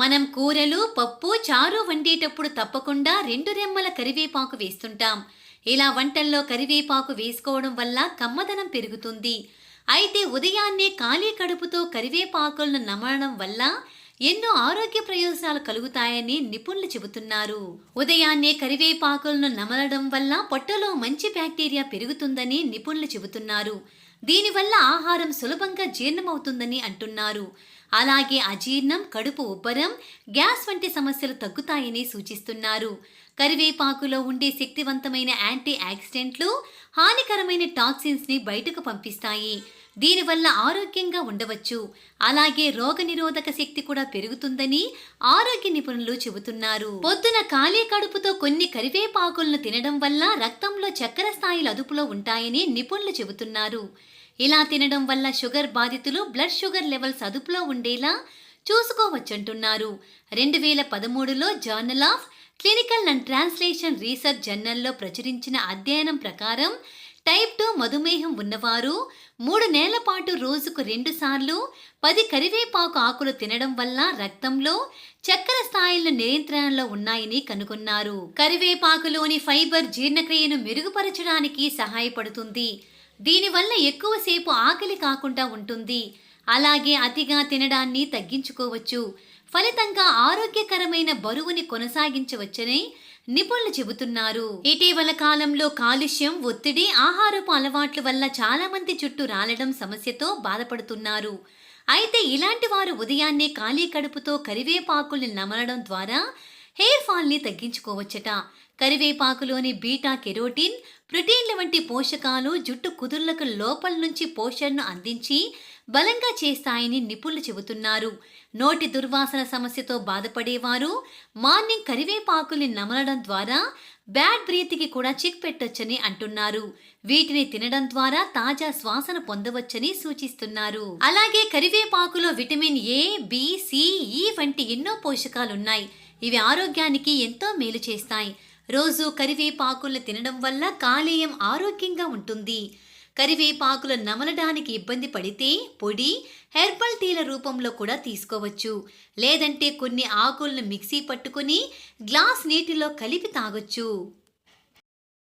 మనం కూరలు పప్పు చారు వండేటప్పుడు తప్పకుండా రెండు రెమ్మల కరివేపాకు వేస్తుంటాం. ఇలా వంటల్లో కరివేపాకు వేసుకోవడం వల్ల కమ్మదనం పెరుగుతుంది. అయితే ఉదయాన్నే ఖాళీ కడుపుతో కరివేపాకులను నమలడం వల్ల ఎన్నో ఆరోగ్య ప్రయోజనాలు కలుగుతాయని నిపుణులు చెబుతున్నారు. ఉదయాన్నే కరివేపాకులను నమలడం వల్ల పొట్టలో మంచి బ్యాక్టీరియా పెరుగుతుందని నిపుణులు చెబుతున్నారు. దీనివల్ల ఆహారం సులభంగా జీర్ణమవుతుందని అంటున్నారు. అలాగే అజీర్ణం కడుపు ఉబ్బరం గ్యాస్ వంటి సమస్యలు తగ్గుతాయని సూచిస్తున్నారు. కరివేపాకులో ఉండే శక్తివంతమైన యాంటీ ఆక్సిడెంట్లు హానికరమైన టాక్సిన్స్ని బయటకు పంపిస్తాయి. దీనివల్ల ఆరోగ్యంగా ఉండవచ్చు. అలాగే రోగనిరోధక శక్తి కూడా పెరుగుతుందని ఆరోగ్య నిపుణులు చెబుతున్నారు. పొద్దున ఖాళీ కడుపుతో కొన్ని కరివేపాకులను తినడం వల్ల రక్తంలో చక్కెర స్థాయిలు అదుపులో ఉంటాయని నిపుణులు చెబుతున్నారు. ఇలా తినడం వల్ల షుగర్ బాధితులు బ్లడ్ షుగర్ లెవెల్స్ అదుపులో ఉండేలా చూసుకోవచ్చంటున్నారు. రెండు వేల పదమూడులో journal of clinical and translation research జర్నల్లో ప్రచురించిన అధ్యయనం ప్రకారం టైప్ టూ మధుమేహం ఉన్నవారు మూడు నెలల పాటు రోజుకు రెండుసార్లు పది కరివేపాకు ఆకులు తినడం వల్ల రక్తంలో చక్కెర స్థాయిలు నియంత్రణలో ఉన్నాయని కనుగొన్నారు. కరివేపాకులోని ఫైబర్ జీర్ణక్రియను మెరుగుపరచడానికి సహాయపడుతుంది. దీనివల్ల ఎక్కువసేపు ఆకలి కాకుండా ఉంటుంది. అలాగే అతిగా తినడాన్ని తగ్గించుకోవచ్చు. ఫలితంగా ఆరోగ్యకరమైన బరువుని కొనసాగించవచ్చని నిపుణులు చెబుతున్నారు. ఇటీవల కాలంలో కాలుష్యం ఒత్తిడి ఆహారపు అలవాట్ల వల్ల చాలా మంది చుట్టూ రాలడం సమస్యతో బాధపడుతున్నారు. అయితే ఇలాంటి వారు ఉదయాన్నే ఖాళీ కడుపుతో కరివేపాకుల్ని నమలడం ద్వారా హెయిర్ ఫాల్ని తగ్గించుకోవచ్చట. కరివేపాకులోని బీటా కెరోటిన్ ప్రోటీన్ల వంటి పోషకాలు జుట్టు కుదుర్లకు లోపల నుంచి పోషణను అందించి బలంగా చేస్తాయని నిపుణులు చెబుతున్నారు. నోటి దుర్వాసన సమస్యతో బాధపడేవారు మార్నింగ్ కరివేపాకుల్ని నమలడం ద్వారా బ్యాడ్ బ్రీత్కి కూడా చిక్ పెట్టొచ్చని అంటున్నారు. వీటిని తినడం ద్వారా తాజా శ్వాసను పొందవచ్చని సూచిస్తున్నారు. అలాగే కరివేపాకులో vitamin A B C E వంటి ఎన్నో పోషకాలున్నాయి. ఇవి ఆరోగ్యానికి ఎంతో మేలు చేస్తాయి. రోజు కరివేపాకులను తినడం వల్ల కాలేయం ఆరోగ్యంగా ఉంటుంది. కరివేపాకులు నమలడానికి ఇబ్బంది పడితే పొడి హెర్బల్ టీల రూపంలో కూడా తీసుకోవచ్చు. లేదంటే కొన్ని ఆకులను మిక్సీ పట్టుకుని గ్లాస్ నీటిలో కలిపి తాగొచ్చు.